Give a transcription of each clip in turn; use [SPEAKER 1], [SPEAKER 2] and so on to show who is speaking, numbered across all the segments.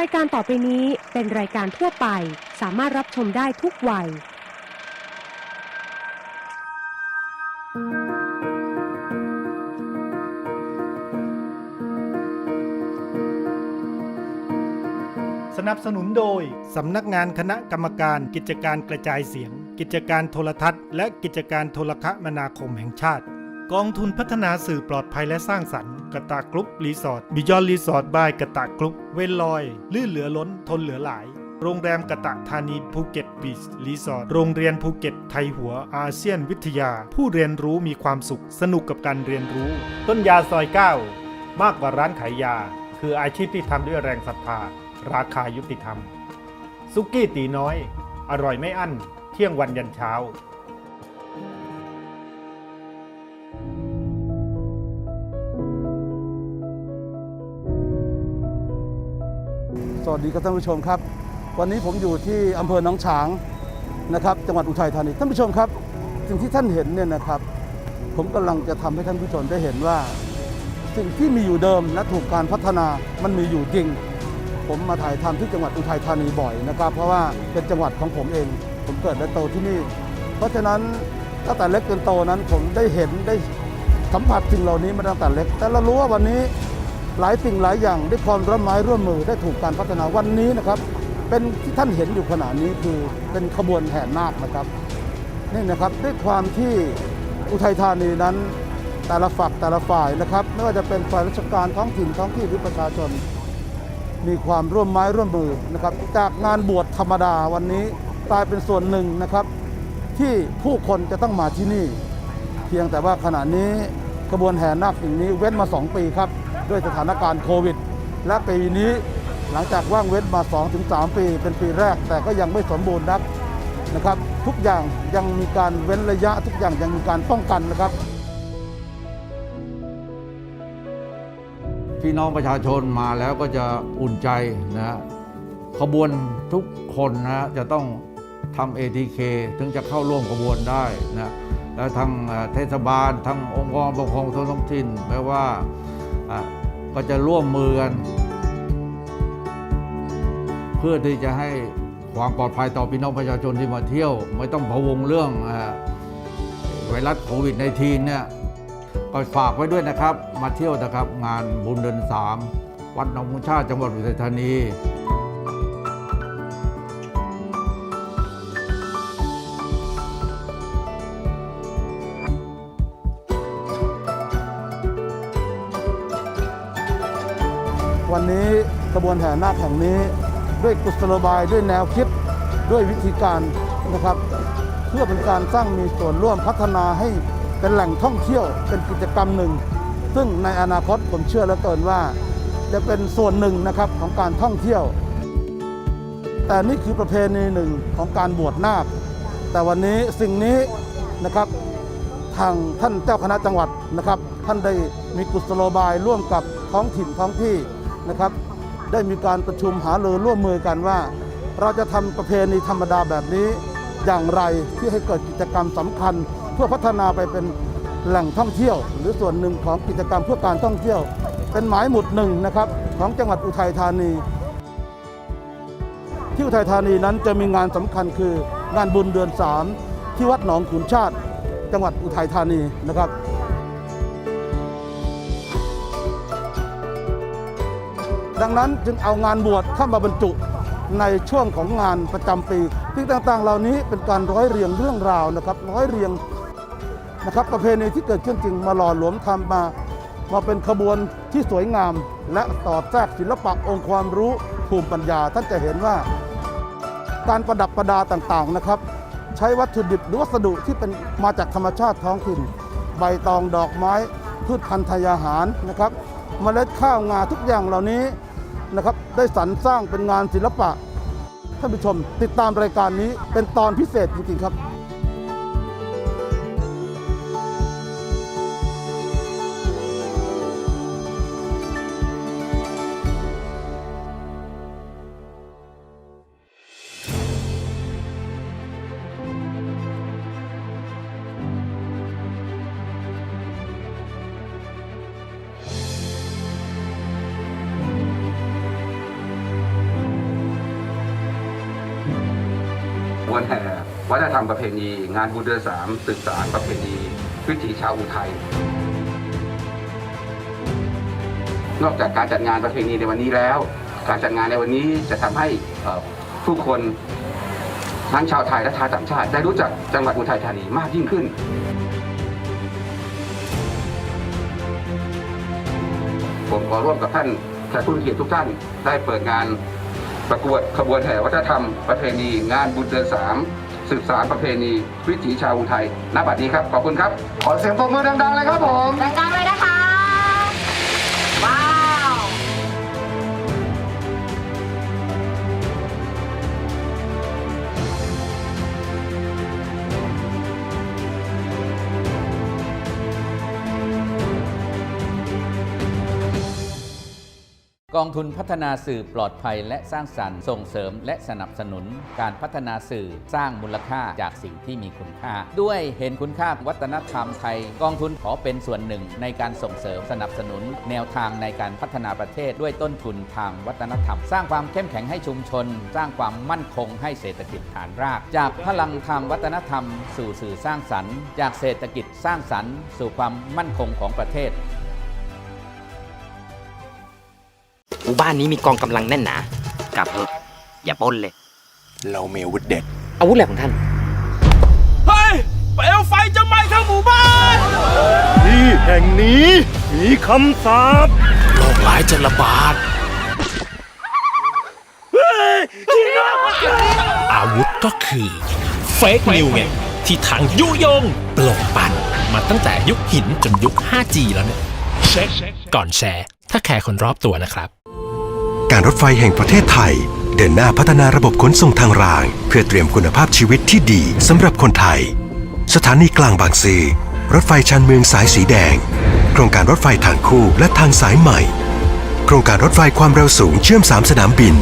[SPEAKER 1] รายการต่อไปนี้เป็นรายการทั่วไป สามารถรับชมได้ทุกวัย
[SPEAKER 2] สนับสนุนโดย สำนักงานคณะกรรมการกิจการกระจายเสียง กิจการโทรทัศน์ และกิจการโทรคมนาคมแห่งชาติ กองทุนพัฒนาสื่อปลอดภัยและสร้างสรรค์ กระตากรุ๊ปรีสอร์ทบิยอนรีสอร์ทบายกระตากรุ๊ปเวนลอย ลื่นเหลือล้นทนเหลือหลาย โรงแรมกระตะธานีภูเก็ตบีชรีสอร์ทโรงเรียนภูเก็ตไทยหัวอาเซียนวิทยา ผู้เรียนรู้มีความสุขสนุกกับการเรียนรู้ ต้นยาซอย 9 มากกว่าร้านขายยา คืออาชีพที่ทำด้วยแรงศรัทธาราคายุติธรรม ซุกี้ตีน้อย อร่อยไม่อั้น เที่ยงวันยันเช้า
[SPEAKER 3] วัสดีครับท่านผู้ชมครับ วันนี้ผมอยู่ที่อำเภอหนองฉางนะครับ จังหวัดอุทัยธานีท่านผู้ชมครับ สิ่งที่ท่านเห็นเนี่ยนะครับ ผมกำลังจะทำให้ท่านผู้ชมได้เห็นว่า สิ่งที่มีอยู่เดิมและถูกการพัฒนามันมีอยู่จริง ผมมาถ่ายทำที่จังหวัดอุทัยธานีบ่อยนะครับ เพราะว่าเป็นจังหวัดของผมเอง ผมเกิดและโตที่นี่ เพราะฉะนั้นตั้งแต่เล็กจนโตนั้นผมได้เห็นได้สัมผัสสิ่งเหล่านี้มาตั้งแต่เล็ก แต่เรารู้ว่าวันนี้ หลายสิ่งหลายอย่างด้วยความร่วมไม้ร่วมมือได้ถูกการพัฒนาวันนี้นะครับ เป็นที่ท่านเห็นอยู่ขณะนี้คือเป็นขบวนแห่นาคนะครับนี่นะครับด้วยความที่อุทัยธานีนั้นแต่ละฝักแต่ละฝ่ายนะครับ ไม่ว่าจะเป็นฝ่ายราชการท้องถิ่นท้องที่หรือประชาชน มีความร่วมไม้ร่วมมือนะครับ จากงานบวชธรรมดาวันนี้กลายเป็นส่วนหนึ่งนะครับ ที่ผู้คนจะต้องมาที่นี่ เพียงแต่ว่าขณะนี้ขบวนแห่นาคสิ่งนี้เว้นมา 2 ปีครับ ด้วยสถานการณ์โควิด และปีนี้หลังจากว่างเว้นมา 2-3 ปี เป็นปีแรก แต่ก็ยังไม่สมบูรณ์นักนะครับ ทุกอย่างยังมีการเว้นระยะ ทุกอย่างยังมีการป้องกันนะครับ
[SPEAKER 4] พี่น้องประชาชนมาแล้วก็จะอุ่นใจนะขบวนทุกคนนะจะต้องทำ ATK ถึงจะเข้าร่วมขบวนได้นะแล้วทั้งเทศบาลทั้งองค์กรปกครองส่วนท้องถิ่นแม้ว่า ก็จะร่วมมือกัน เพื่อที่จะให้ความปลอดภัยต่อพี่น้องประชาชนที่มาเที่ยว ไม่ต้องพะวงเรื่องไวรัสโควิด -19 เนี่ยก็ฝากไว้ด้วยนะครับ มาเที่ยวนะครับ งานบุญเดือนสามวัดหนองมุชาติจังหวัดอุทัยธานี
[SPEAKER 3] นี้กระบวนแห่นาคแห่งนี้ ด้วยกุศโลบายด้วยแนวคิดด้วยวิธีการนะครับ เพื่อเป็นการสร้างมีส่วนร่วมพัฒนาให้เป็นแหล่งท่องเที่ยวเป็นกิจกรรมหนึ่ง ซึ่งในอนาคตผมเชื่อเหลือเกินว่า จะเป็นส่วนหนึ่งนะครับของการท่องเที่ยว แต่นี่คือประเพณีหนึ่งของการบวชนาค แต่วันนี้สิ่งนี้นะครับทางท่านเจ้าคณะจังหวัดนะครับ ท่านได้มีกุศโลบายร่วมกับท้องถิ่นท้องที่นะครับ ได้มีการประชุมหารือร่วมมือกันว่า เราจะทำประเพณีธรรมดาแบบนี้ อย่างไรที่ให้เกิดกิจกรรมสำคัญ เพื่อพัฒนาไปเป็นแหล่งท่องเที่ยว หรือส่วนหนึ่งของกิจกรรมเพื่อการท่องเที่ยว เป็นหมายหมุดหนึ่งนะครับของจังหวัดอุทัยธานี ที่อุทัยธานีนั้นจะมีงานสำคัญคืองานบุญเดือนสามที่วัดหนองขุนชาติ จังหวัดอุทัยธานีนะครับ ดังนั้นจึงเอางานบวชเข้ามาบรรจุในช่วงของงานประจำปีสิ่ต่างๆ เหล่านี้เป็นการร้อยเรียงเรื่องราวนะครับ ร้อยเรียงนะครับ ประเพณีที่เกิดขึ้นจริงมาหล่อหลวมทำมามาเป็นขบวนที่สวยงาม และต่อแทรกศิลปะองค์ความรู้ภูมิปัญญา ท่านจะเห็นว่า การประดับประดาต่างๆนะครับ ใช้วัตถุดิบหรือวัสดุที่เป็นมาจากธรรมชาติท้องถิ่น ใบตองดอกไม้ พืชพันธุ์ทยอาหารนะครับเมล็ดข้าวงาทุกอย่างเหล่านี้ นะครับได้สรรสร้างเป็นงานศิลปะท่านผู้ชมติดตามรายการนี้เป็นตอนพิเศษจริงๆครับ
[SPEAKER 5] วนแห่วัฒนธรรมประเพณี งานบุญเดือนสามสืบสารประเพณีวิถีชาวอุทัยนอกจากการจัดงานประเพณีในวันนี้แล้ว การจัดงานในวันนี้จะทำให้ผู้คนทั้งชาวไทยและชาวต่างชาติ ได้รู้จักจังหวัดอุทัยธานีมากยิ่งขึ้น ผมขอร่วมกับท่านแขกผู้มีเกียรติทุกท่านได้เปิดงาน ประกวดขบวนแห่วัฒนธรรมประเพณี งานบุญเดือนสามสืบสารประเพณี วิถีชาวอุทัยณบัดนี้ครับ ขอบคุณครับ ขอเสียงปรบมือดังๆเลยครับผม
[SPEAKER 6] องทุนพัฒนาสื่อปลอดภัยและสร้างสรรค์ส่งเสริมและสนับสนุนการพัฒนาสื่อสร้างมูลค่าจากสิ่งที่มีคุณค่า ด้วยเห็นคุณค่าวัฒนธรรมไทย กองทุนขอเป็นส่วนหนึ่งในการส่งเสริมสนับสนุน แนวทางในการพัฒนาประเทศด้วยต้นทุนทางวัฒนธรรม สร้างความเข้มแข็งให้ชุมชน สร้างความมั่นคงให้เศรษฐกิจฐานราก จากพลังทางวัฒนธรรม สู่สื่อสร้างสรรค์ จากเศรษฐกิจสร้างสรรค์ สู่ความมั่นคงของประเทศ
[SPEAKER 7] หมู่บ้านนี้มีกองกำลังแน่นหนากลับเถอะอย่าปล้นเลย
[SPEAKER 8] เรามีอาวุธเด็ด
[SPEAKER 7] อาวุธอะไรของท่าน
[SPEAKER 2] ที่แห่งนี้มีคำสาป
[SPEAKER 8] โรคร้ายจะระบาด อาวุธก็คือเฟกนิวไงที่ทางยุยงปลกปั่นมาตั้งแต่ยุคหินจนยุค 5G แล้วเนี่ยเช็คก่อนแชร์ ถ้าแคร์คนรอบตัวนะครับ
[SPEAKER 9] การรถไฟแห่งประเทศไทย เดินหน้าพัฒนาระบบขนส่งทางราง เพื่อเตรียมคุณภาพชีวิตที่ดีสำหรับคนไทย สถานีกลางบางซื่อรถไฟชานเมืองสายสีแดง โครงการรถไฟทางคู่และทางสายใหม่ โครงการรถไฟความเร็วสูงเชื่อม 3 สนามบิน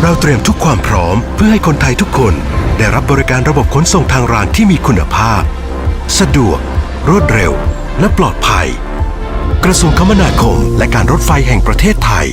[SPEAKER 9] เราเตรียมทุกความพร้อมเพื่อให้คนไทยทุกคนได้รับบริการระบบขนส่งทางรางที่มีคุณภาพ สะดวก รวดเร็ว และปลอดภัย กระทรวงคมนาคมและการรถไฟแห่งประเทศไทย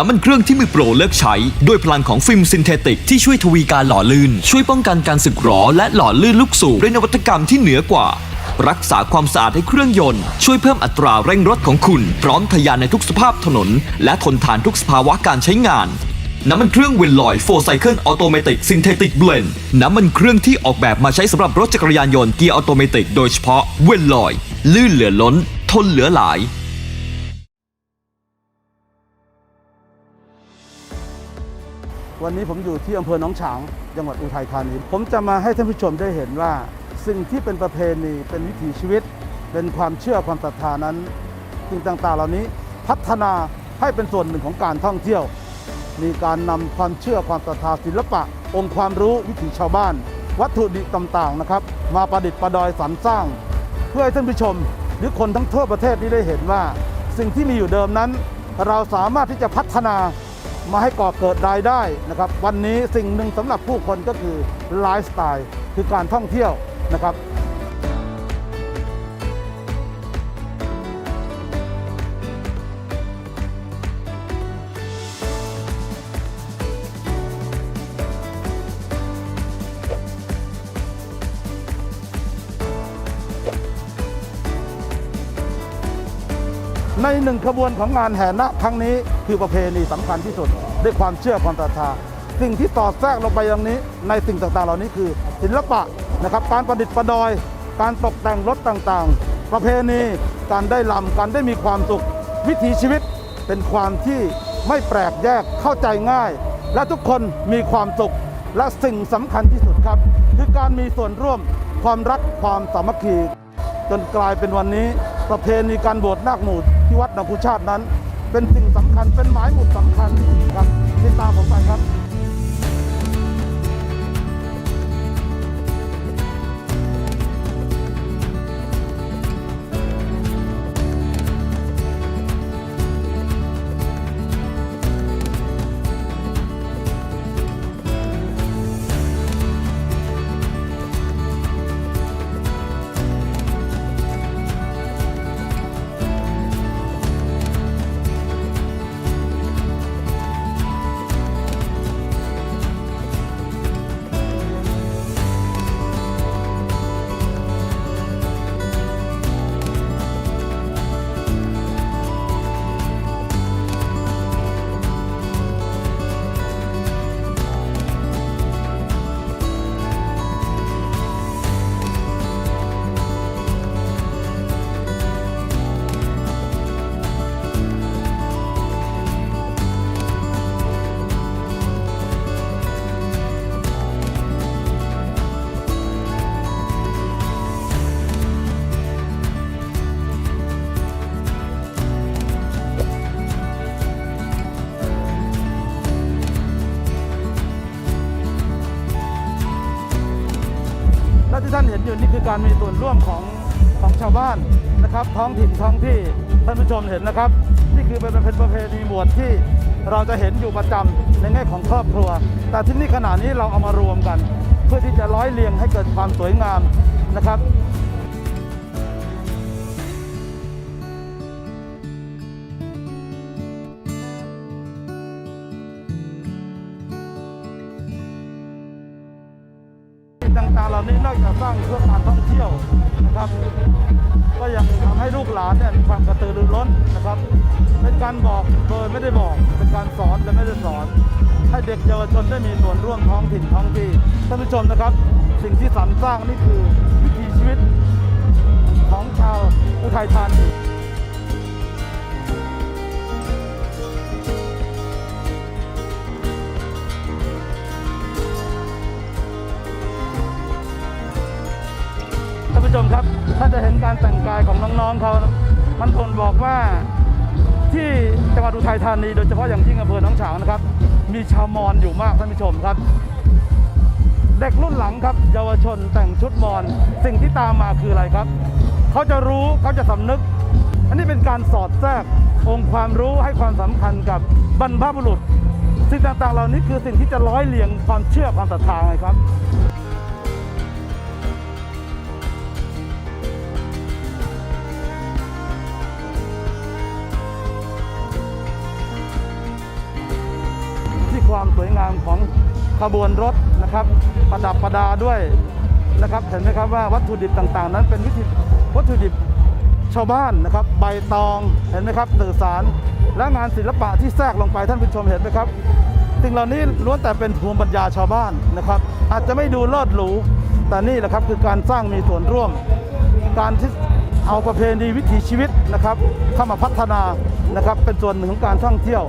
[SPEAKER 10] น้ำมันเครื่องที่มือโปรเลิกใช้ ด้วยพลังของฟิล์มซินเทติกที่ช่วยทวีการหล่อลื่น ช่วยป้องกันการสึกหรอและหล่อลื่นลูกสูบด้วยนวัตกรรมที่เหนือกว่า รักษาความสะอาดให้เครื่องยนต์ ช่วยเพิ่มอัตราเร่งรถของคุณ พร้อมทะยานในทุกสภาพถนน และทนทานทุกสภาวะการใช้งานน้ำมันเครื่องเวนลอยโฟร์ไซเคิลออโตเมติกซินเทติกเบลนน้ำมันเครื่องที่ออกแบบมาใช้สำหรับรถจักรยานยนต์เกียร์ออโตเมติกโดยเฉพาะเวนลอย ลื่นเหลือล้น ทนเหลือหลาย
[SPEAKER 3] วันนี้ผมอยู่ที่อำเภอหนองฉางจังหวัดอุทัยธานี ผมจะมาให้ท่านผู้ชมได้เห็นว่า สิ่งที่เป็นประเพณีเป็นวิถีชีวิต เป็นความเชื่อความศรัทธานั้นสิ่งต่างๆ เหล่านี้พัฒนาให้เป็นส่วนหนึ่งของการท่องเที่ยว มีการนำความเชื่อความศรัทธาศิลปะ องค์ความรู้วิถีชาวบ้าน วัตถุดิบต่างๆนะครับ มาประดิษฐ์ประดอยสรรสร้าง เพื่อให้ท่านผู้ชม หรือคนทั้งทั่วประเทศนี้ได้เห็นว่า สิ่งที่มีอยู่เดิมนั้น เราสามารถที่จะพัฒนา มาให้ก่อเกิดรายได้นะครับ วันนี้สิ่งหนึ่งสำหรับผู้คนก็คือไลฟ์สไตล์คือการท่องเที่ยวนะครับ หนึ่งขบวนของงานแห่นาครั้งนี้คือประเพณีสำคัญที่สุดด้วยความเชื่อความศรัทธาสิ่งที่ต่อแทรกลงไปอย่างนี้ ในสิ่งต่างๆ เหล่านี้คือ ศิลปะนะครับ การประดิษฐ์ประดอย การตกแต่งรถต่างๆ ประเพณีการได้ลำการได้มีความสุข วิถีชีวิตเป็นความที่ไม่แปลกแยกเข้าใจง่าย และทุกคนมีความสุขและสิ่งสำคัญที่สุดครับ คือการมีส่วนร่วมความรักความสามัคคี จนกลายเป็นวันนี้ ประเพณีการบวชนาคหมู่ที่วัดนาคุชาตินั้น เป็นสิ่งสำคัญเป็นหมายหมุดสำคัญครับติดตามผมไปครับ นเห็นอยู่นี่คือการมีส่วนร่วมของของชาวบ้านนะครับ ท้องถิ่นท้องที่ท่านผู้ชมเห็นนะครับ นี่คือเป็นเป็นประเพณีบวชที่เราจะเห็นอยู่ประจำในแง่ของครอบครัว แต่ที่นี่ขณะนี้เราเอามารวมกัน เพื่อที่จะร้อยเรียงให้เกิดความสวยงามนะครับ สร้างเพื่อการท่องเที่ยวนะครับ ก็ยังทำให้ลูกหลานเนี่ยมีความกระตือรือร้นนะครับ เป็นการบอกโดยไม่ได้บอก เป็นการสอนและไม่ได้สอน ให้เด็กเยาวชนได้มีส่วนร่วมท้องถิ่นท้องที่ท่านผู้ชมนะครับ สิ่งที่สรรสร้างนี่คือวิถีชีวิตของชาวอุทัยธานี ผู้ชมครับ ถ้าจะเห็นการแต่งกายของน้องๆเขามันทนบอกว่าที่จังหวัดอุทัยธานีโดยเฉพาะอย่างยิ่งอำเภอหนองฉางนะครับ มีชาวมอญอยู่มากท่านผู้ชมครับ เด็กรุ่นหลังครับ เยาวชนแต่งชุดมอญสิ่งที่ตามมาคืออะไรครับ เขาจะรู้เขาจะสำนึก อันนี้เป็นการสอดแทรกองค์ความรู้ให้ความสำคัญกับบรรพบุรุษ สิ่งต่างๆ เหล่านี้คือสิ่งที่จะร้อยเรียงความเชื่อความศรัทธาไงครับ ขบวนรถนะครับ ประดับประดาด้วยนะครับ เห็นไหมครับว่าวัตถุดิบต่างๆ นั้นเป็นวิธีวัตถุดิบชาวบ้านนะครับ ใบตองเห็นไหมครับสื่อสารและงานศิลปะที่แทรกลงไปท่านผู้ชมเห็นไหมครับสิ่งเหล่านี้ล้วนแต่เป็นภูมิปัญญาชาวบ้านนะครับ อาจจะไม่ดูเลิศหรูแต่นี่แหละครับคือการสร้างมีส่วนร่วม การที่เอาประเพณีวิถีชีวิตนะครับ เข้ามาพัฒนานะครับ เป็นส่วนหนึ่งของการท่องเที่ยว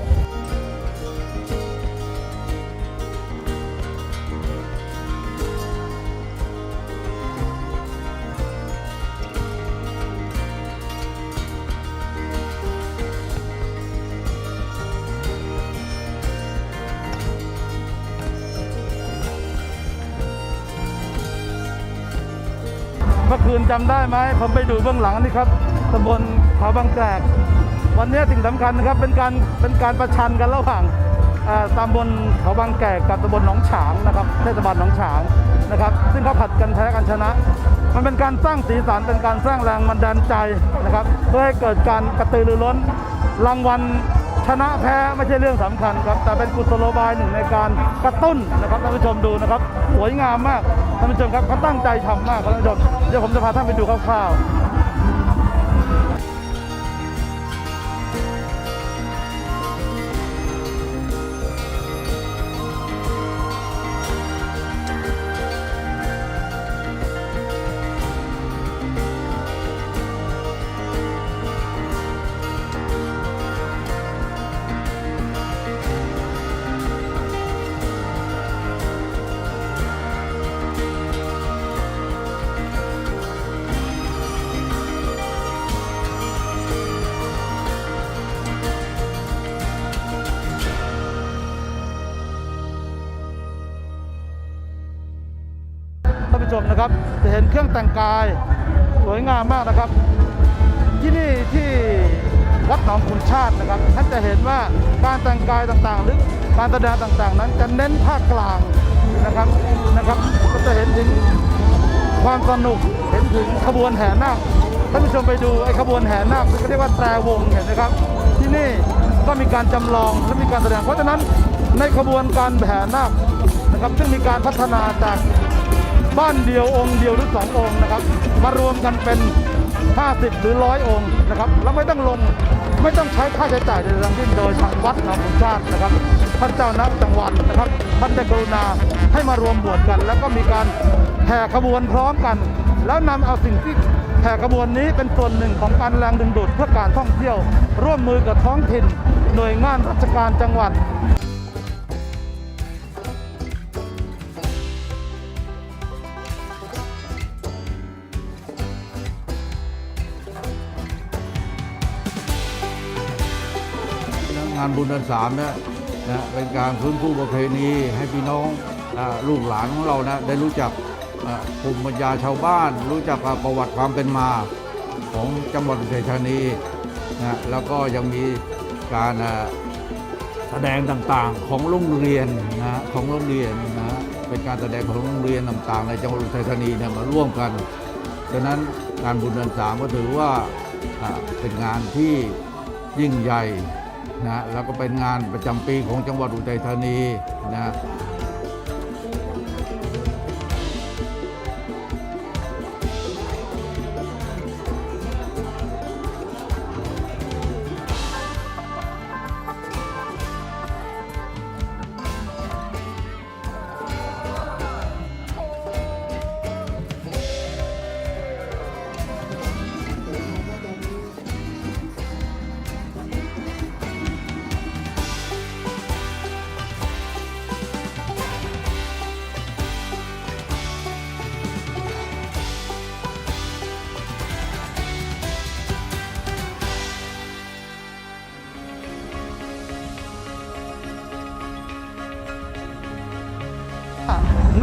[SPEAKER 3] จำได้ไหมผมไปดูเบื้องหลังนี่ครับตำบลเขาบางแกรกวันนี้สิ่งสำคัญนะครับเป็นการเป็นการประชันกันระหว่างตำบลเขาบางแกรกกับตำบลหนองฉางนะครับเทศบาลหนองฉางนะครับซึ่งเขาผัดกันแพ้กันชนะ มันเป็นการสร้างสีสันเป็นการสร้างแรงบันดาลใจนะครับ เพื่อให้เกิดการกระตือรือร้นรางวัลชนะแพ้ไม่ใช่เรื่องสำคัญครับ แต่เป็นกุศโลบายหนึ่งในการกระตุ้นนะครับท่านผู้ชมดูนะครับ สวยงามมากท่านผู้ชมครับเขาตั้งใจทำมากครับท่านผู้ชม เดี๋ยวผมจะพาท่านไปดูคร่าวๆ นะครับ จะเห็นเครื่องแต่งกายสวยงามมากนะครับ ที่นี่ที่วัดหนองขุนชาตินะครับท่านจะเห็นว่าการแต่งกายต่างๆ หรือการแสดงต่างๆ นั้นจะเน้นภาคกลางนะครับนะครับ ก็จะเห็นถึงความสนุกเห็นถึงขบวนแห่นาคท่านผู้ชมไปดูไอ้ขบวนแห่นาคที่เรียกว่าแตรวงเห็นไหมครับ ที่นี่ก็มีการจำลองและมีการแสดงเพราะฉะนั้นในขบวนการแห่นาคนะครับซึ่งมีการพัฒนาจาก บ้านเดียวองค์เดียวหรือสององค์นะครับ มารวมกันเป็น 50 หรือร้อยองค์นะครับ แล้วไม่ต้องลงไม่ต้องใช้ค่าใช้จ่ายใดๆทั้งสิ้นโดยทางวัดหนองขุนชาตินะครับท่านเจ้านักจังหวัดนะครับท่านได้กรุณาให้มารวมบวชกัน แล้วก็มีการแห่ขบวนพร้อมกัน แล้วนำเอาสิ่งที่แห่ขบวนนี้เป็นส่วนหนึ่งของการแรงดึงดูดเพื่อการท่องเที่ยว ร่วมมือกับท้องถิ่น หน่วยงานราชการจังหวัดา
[SPEAKER 4] นบุญเดือนสามเนี่ยนะเป็นการฟื้นฟูประเพณีให้พี่น้องนะลูกหลานของเรานะได้รู้จักภูมิปัญญาชาวบ้าน รู้จักประวัติความเป็นมาของจังหวัดอุทัยธานีนะแล้วก็ยังมีการแสดงต่างๆของโรงเรียนนะของโรงเรียนนะเป็นการแสดงของโรงเรียนต่างๆ ในจังหวัดอุทัยธานีเนี่ยมาร่วมกันฉะนั้นงานบุญเดือนสามก็ถือว่าเป็นงานที่ยิ่งใหญ่ นะแล้วก็เป็นงานประจำปีของจังหวัดอุทัยธานีนะ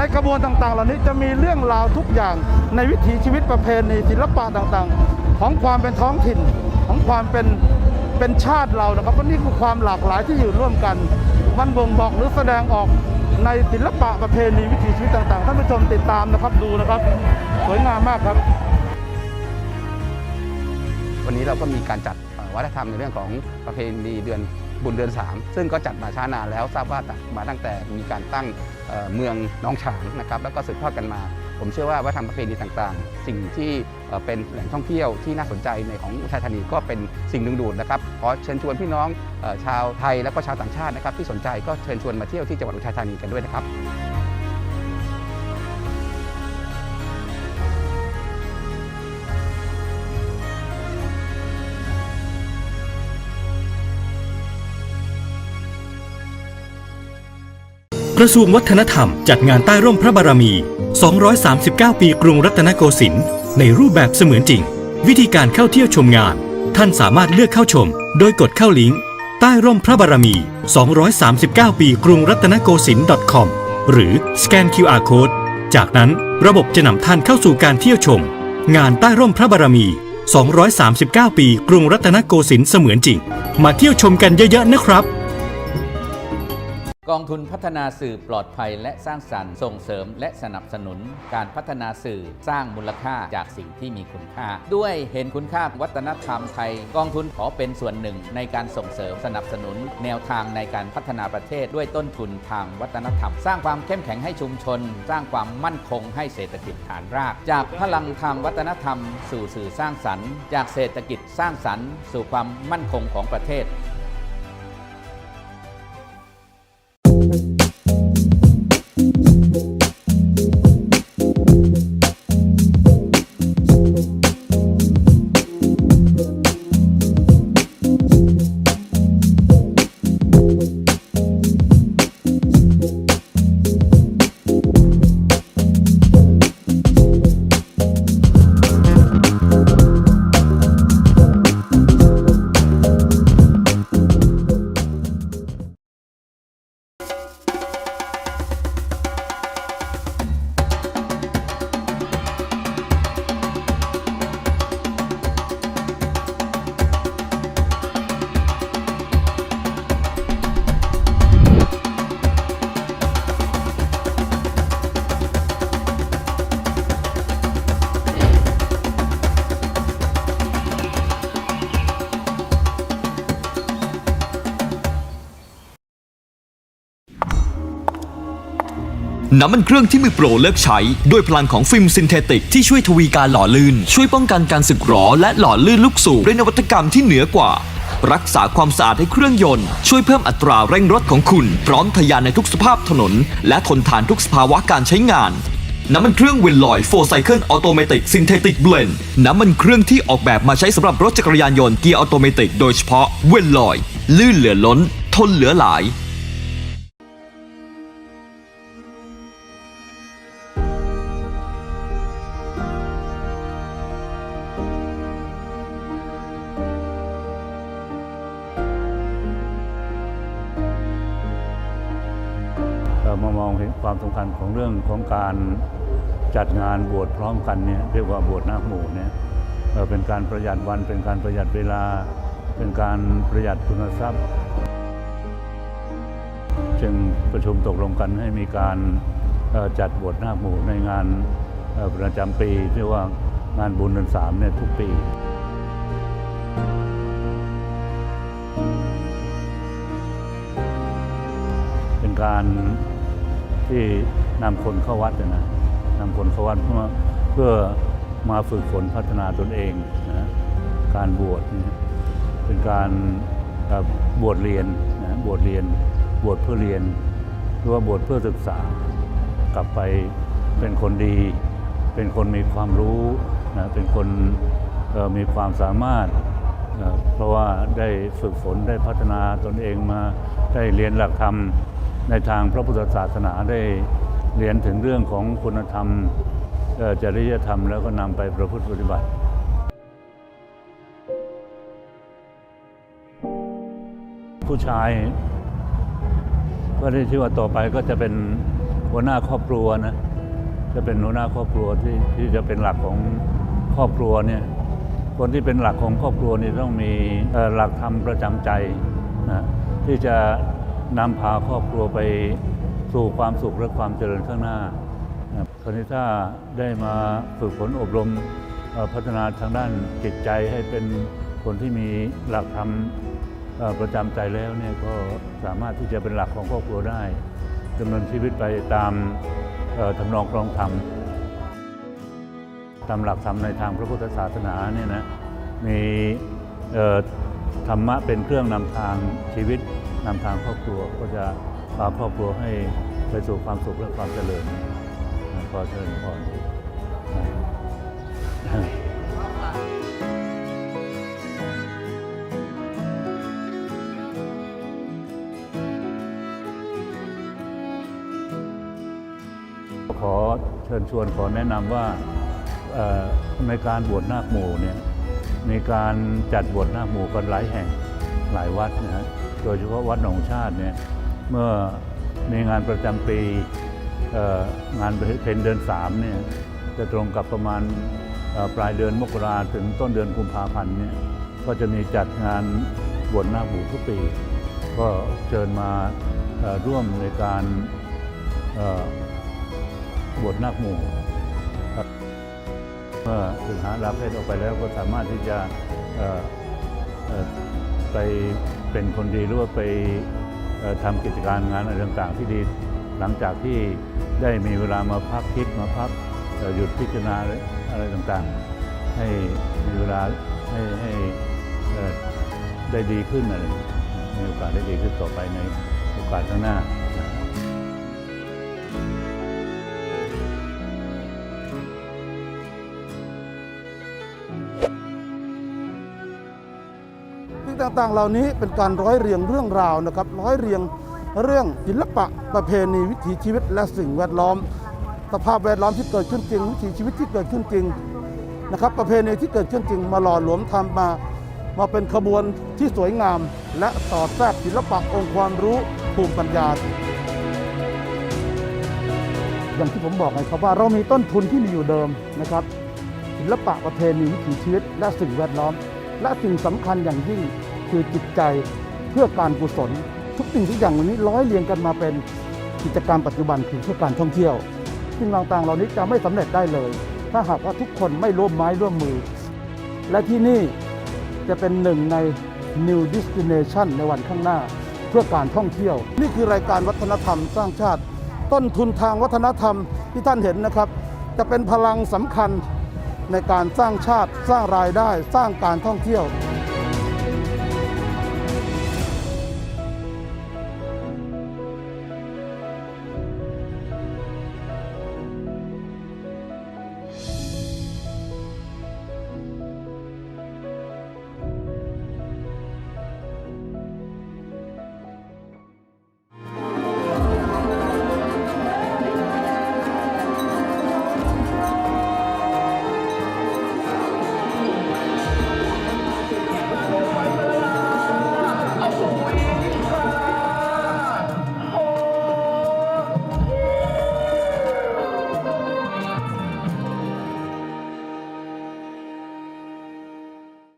[SPEAKER 3] ในกระบวนต่างๆ เหล่านี้จะมีเรื่องราวทุกอย่างในวิถีชีวิตประเพณีศิลปะต่างๆ ของความเป็นท้องถิ่นของความเป็นเป็นชาติเรานะครับว่านี่คือความหลากหลายที่อยู่ร่วมกัน มันบ่งบอกหรือแสดงออกในศิลปะประเพณีวิถีชีวิตต่างๆท่านผู้ชมติดตามนะครับดูนะครับ สวยงามมากครับ
[SPEAKER 5] วันนี้เราก็มีการจัดวัฒนธรรมในเรื่องของประเพณีเดือน บุญเดือน 3 ซึ่งก็จัดมาช้านานแล้วทราบว่ามาตั้งแต่มีการตั้งเเมืองน้องฉางนะครับแล้วก็สืบทอดกันมา ผมเชื่อว่าวัฒนธรรมประเพณีต่างๆ สิ่งที่เเป็นแหล่งท่องเที่ยวที่น่าสนใจในของอุทัยธานีก็เป็นสิ่งดึงดูดนะครับขอเชิญชวนพี่น้องอชาวไทยและก็ชาวต่างชาตินะครับที่สนใจก็เชิญชวนมาเที่ยวที่จังหวัดอุทัยธานีกันด้วยนะครับ
[SPEAKER 11] กระทรวงวัฒนธรรม จัดงานใต้ร่มพระบารมี 239 ปีกรุงรัตนโกสินทร์ในรูปแบบเสมือนจริง วิธีการเข้าเที่ยวชมงาน ท่านสามารถเลือกเข้าชม โดยกดเข้าลิงก์ ใต้ร่มพระบารมี 239 ปีกรุงรัตนโกสินทร์ .com หรือสแกน QR Code จากนั้นระบบจะนำท่านเข้าสู่การเที่ยวชม งานใต้ร่มพระบารมี 239 ปีกรุงรัตนโกสินทร์เสมือนจริง มาเที่ยวชมกันเยอะๆนะครับ
[SPEAKER 6] กองทุนพัฒนาสื่อปลอดภัยและสร้างสรรค์ส่งเสริมและสนับสนุนการพัฒนาสื่อสร้างมูลค่าจากสิ่งที่มีคุณค่า ด้วยเห็นคุณค่าวัฒนธรรมไทย กองทุนขอเป็นส่วนหนึ่งในการส่งเสริมสนับสนุน แนวทางในการพัฒนาประเทศด้วยต้นทุนทางวัฒนธรรม สร้างความเข้มแข็งให้ชุมชน สร้างความมั่นคงให้เศรษฐกิจฐานราก จากพลังทางวัฒนธรรม สู่สื่อสร้างสรรค์ จากเศรษฐกิจสร้างสรรค์ สู่ความมั่นคงของประเทศ Thank you.
[SPEAKER 10] น้ำมันเครื่องที่มือโปรเลือกใช้ ด้วยพลังของฟิล์มซินเทติกที่ช่วยทวีการหล่อลื่น ช่วยป้องกันการสึกหรอและหล่อลื่นลูกสูบด้วยนวัตกรรมที่เหนือกว่า รักษาความสะอาดให้เครื่องยนต์ ช่วยเพิ่มอัตราเร่งรถของคุณ พร้อมทะยานในทุกสภาพถนน และทนทานทุกสภาวะการใช้งาน น้ำมันเครื่องเวนลอยโฟไซเคิลออโตเมติกซินเทติกเบลนน้ำมันเครื่องที่ออกแบบมาใช้สำหรับรถจักรยานยนต์เกียร์ออโตเมติกโดยเฉพาะเวนลอยลื่นเหลือล้น ทนเหลือหลาย
[SPEAKER 12] ของเรื่องของการจัดงานบวชพร้อมกันเนี่ยเรียกว่าบวชนาคหมู่เนี่ยเป็นการประหยัดวันเป็นการประหยัดเวลา เป็นการประหยัดทุนทรัพย์ จึงประชุมตกลงกันให้มีการจัดบวชนาคหมู่ในงานประจำปีเรียกว่างานบุญเดือนสามเนี่ยทุกปีเป็นการที่ นำคนเข้าวัดนะนำคนเข้าวัดเพื่อเพื่อมาฝึกฝนพัฒนาตนเองนะการบวชนี่เป็นการบวชเรียนนะบวชเรียนบวชเพื่อเรียนหรือว่าบวชเพื่อศึกษากลับไปเป็นคนดี เป็นคนมีความรู้นะเป็นคนมีความสามารถ เพราะว่าได้ฝึกฝนได้พัฒนาตนเองมาได้เรียนหลักธรรมในทางพระพุทธศาสนาได้ เรียนถึงเรื่องของคุณธรรมเจริยธรรมแล้วก็นำไปประพฤติปฏิบัติผู้ชายก็ได้ชื่อว่าต่อไปก็จะเป็นหัวหน้าครอบครัวนะจะเป็นหัวหน้าครอบครัวที่ที่จะเป็นหลักของครอบครัวเนี่ยคนที่เป็นหลักของครอบครัวนี่ต้องมีหลักธรรมประจำใจนะที่จะนำพาครอบครัวไป สู่ความสุขและความเจริญข้างหน้าคราวนี้ถ้าได้มาฝึกฝนอบรมพัฒนาทางด้านจิตใจให้เป็นคนที่มีหลักธรรมประจำใจแล้วเนี่ยก็สามารถที่จะเป็นหลักของครอบครัวได้ดำเนินชีวิตไปตามเอ่อทำนองครองธรรมตามหลักธรรมในทางพระพุทธศาสนาเนี่ยนะมีธรรมะเป็นเครื่องนำทางชีวิตนำทางครอบครัวก็จะ พาครอบครัวให้ไปสู่ความสุขและความเจริญขอเชิญพรขอเชิญชวนขอแนะนำว่าในการบวชนาคหมู่เนี่ยมีการจัดบวชนาคหมู่กันหลายแห่งหลายวัดนะฮะโดยเฉพาะวัดหนองชาติเนี่ย เมื่อมีงานประจำปีงานเพ็ญเดือนสามเนี่ยจะตรงกับประมาณปลายเดือนมกราถึงต้นเดือนกุมภาพันธ์เนี่ยก็จะมีจัดงานบวชนาคหมู่ทุกปี ก็เชิญมาร่วมในการบวชนาคหมู่เมื่อถึงหารับเพศออกไปแล้วก็สามารถที่จะไปเป็นคนดีหรือว่าไป ทำกิจการงานอะไรต่างๆ ที่ดี หลังจากที่ได้มีเวลามาพักคิดมาพักหยุดพิจารณาอะไรต่างๆ ให้มีเวลาให้ให้ได้ดีขึ้นอะไรมีโอกาสได้ดีขึ้นต่อไปในโอกาสข้างหน้า
[SPEAKER 3] ต่างๆ เหล่านี้เป็นการร้อยเรียงเรื่องราวนะครับ ร้อยเรียงเรื่องศิลปะประเพณีวิถีชีวิตและสิ่งแวดล้อม สภาพแวดล้อมที่เกิดขึ้นจริง วิถีชีวิตที่เกิดขึ้นจริงนะครับ ประเพณีที่เกิดขึ้นจริง มาหล่อหลวมทำมา มาเป็นขบวนที่สวยงาม และสอดแทรกศิลปะองค์ความรู้ภูมิปัญญาอย่างที่ผมบอกไงครับว่าเรามีต้นทุนที่มีอยู่เดิมนะครับศิลปะประเพณีวิถีชีวิตและสิ่งแวดล้อม และสิ่งสำคัญอย่างยิ่ง คือจิตใจเพื่อการกุศล ทุกสิ่งทุกอย่างเหล่านี้ร้อยเรียงกันมาเป็นกิจกรรมปัจจุบันคือเพื่อการท่องเที่ยวสิ่งต่างๆเหล่านี้จะไม่สำเร็จได้เลย ถ้าหากว่าทุกคนไม่ร่วมไม้ร่วมมือ และที่นี่จะเป็นหนึ่งใน New Destination ในวันข้างหน้าเพื่อการท่องเที่ยว นี่คือรายการวัฒนธรรมสร้างชาติ ต้นทุนทางวัฒนธรรมที่ท่านเห็นนะครับ จะเป็นพลังสำคัญในการสร้างชาติสร้างรายได้สร้างการท่องเที่ยว